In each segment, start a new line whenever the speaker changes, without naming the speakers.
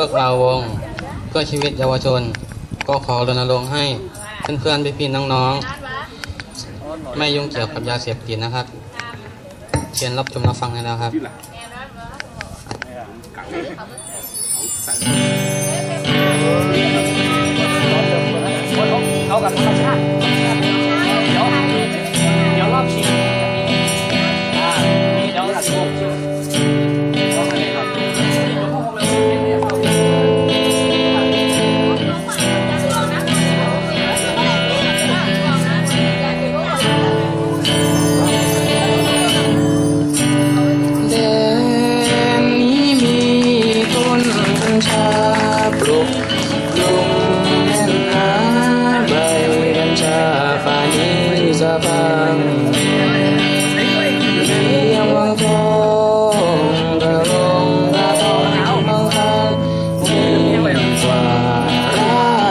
ชั่อคราววง เพื่อชีวิตเยาวชน ก็ขอรณรงค์ให้เพื่อนๆพี่ๆน้องๆ ไม่ยุ่งเกี่ยวกับยาเสพติดนะครับ เชิญรับชมรับฟังได้แล้วครับ
เดี๋ยวรอบชิง
你在盼，你阳光中的梦，他照亮你在那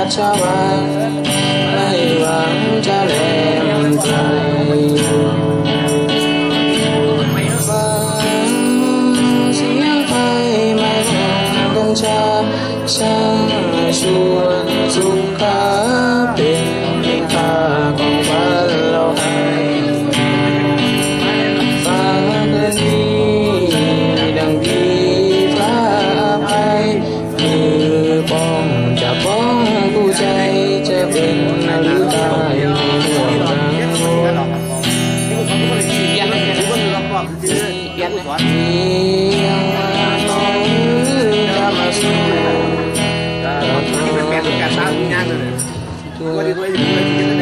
家园。Gracias.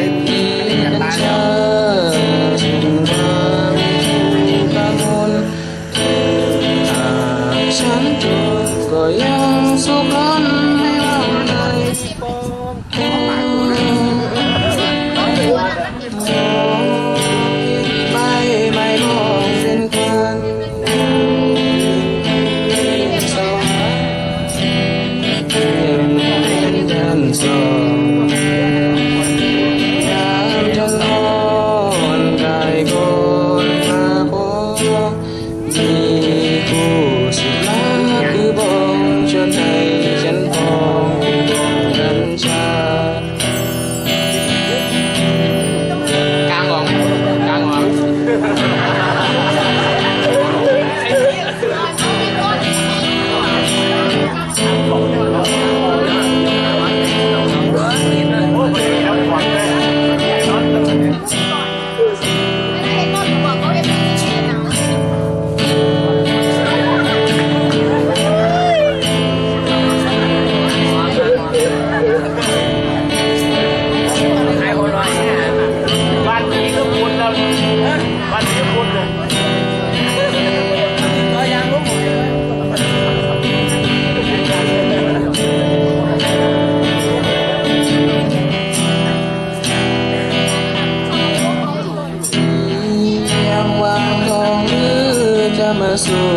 จะมาสู้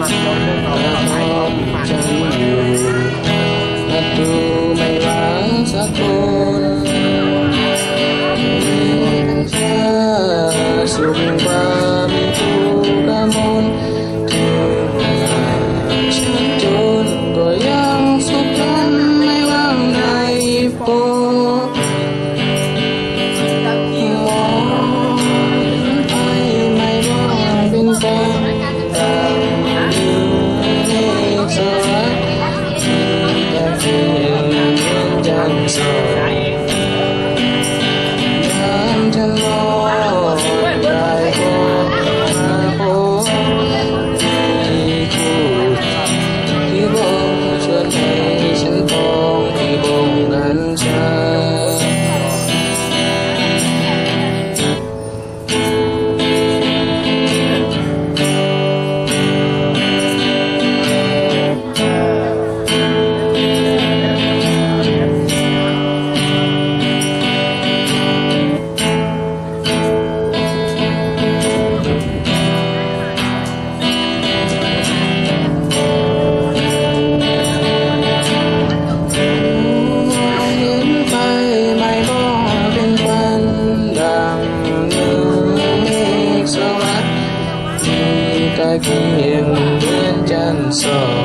มา
พ
ร้อ
มฉันอยู่ประตูไม่หวังสักคนมีเธอสุข kia miên
chân sầu